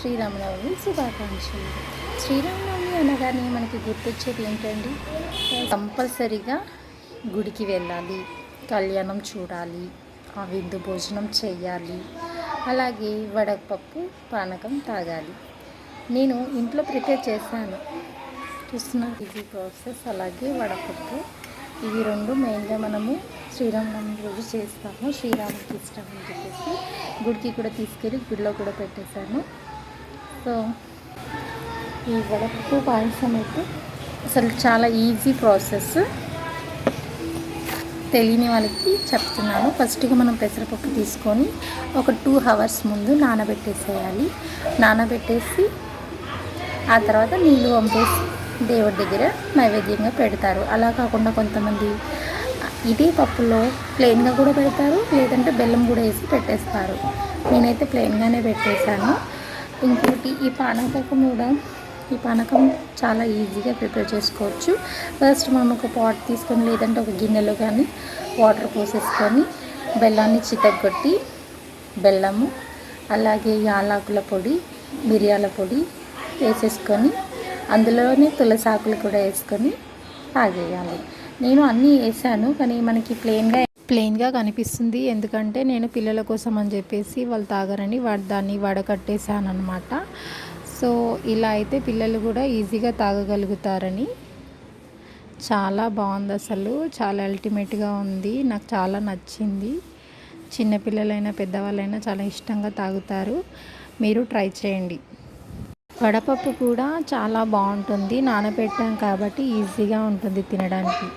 శ్రీరామనవమి శుభాకాంక్షలు. శ్రీరామనవమి అనగానే మనకి గుర్తొచ్చేది ఏంటండి? కంపల్సరిగా గుడికి వెళ్ళాలి కళ్యాణం చూడాలి ఆ విందు భోజనం చేయాలి అలాగే వడపప్పు పానకం తాగాలి. నేను ఇంట్లో ప్రిపేర్ చేశాను. చూస్తున్నా ఇది ప్రాసెస్ అలాగే వడపప్పు. ఇవి రెండు మెయిన్గా మనము శ్రీరామనవమి రోజు చేస్తాము. శ్రీరాముడికి ఇష్టం అని చెప్పేసి గుడికి కూడా తీసుకెళ్ళి గుడిలో కూడా పెట్టేశాను. సో ఈ వడపప్పు పాయసం అయితే అసలు చాలా ఈజీ ప్రాసెస్ తెలియని వాళ్ళకి చెప్తున్నాను. ఫస్ట్గా మనం పెసరపప్పు తీసుకొని ఒక టూ అవర్స్ ముందు నానబెట్టేసేయాలి. నానబెట్టేసి ఆ తర్వాత నీళ్ళు పంపేసి దేవుడి దగ్గర నైవేద్యంగా పెడతారు. అలా కాకుండా కొంతమంది ఇదే పప్పులో ప్లెయిన్గా కూడా పెడతారు లేదంటే బెల్లం కూడా వేసి పెట్టేస్తారు. నేనైతే ప్లెయిన్గానే పెట్టేశాను. ఇంకోటి ఈ పానకం కూడా ఈ పానకం చాలా ఈజీగా ప్రిపేర్ చేసుకోవచ్చు. ఫస్ట్ మనం ఒక పాట్ తీసుకొని లేదంటే ఒక గిన్నెలో కానీ వాటర్ పోసేసుకొని బెల్లాన్ని చితగొట్టి బెల్లము అలాగే యాలాకుల పొడి మిరియాల పొడి వేసేసుకొని అందులోనే తులసాకులు కూడా వేసుకొని తాగేయాలి. నేను అన్నీ వేసాను కానీ మనకి ప్లెయిన్గా ప్లెయిన్గా కనిపిస్తుంది. ఎందుకంటే నేను పిల్లల కోసం అని చెప్పేసి వాళ్ళు తాగరని వాడు దాన్ని వడకట్టేశాను అనమాట సో ఇలా అయితే పిల్లలు కూడా ఈజీగా తాగగలుగుతారని. చాలా బాగుంది అసలు. చాలా అల్టిమేట్గా ఉంది. నాకు చాలా నచ్చింది. చిన్నపిల్లలైనా పెద్దవాళ్ళైనా చాలా ఇష్టంగా తాగుతారు. మీరు ట్రై చేయండి. వడపప్పు కూడా చాలా బాగుంటుంది. నానబెట్టాం కాబట్టి ఈజీగా ఉంటుంది తినడానికి.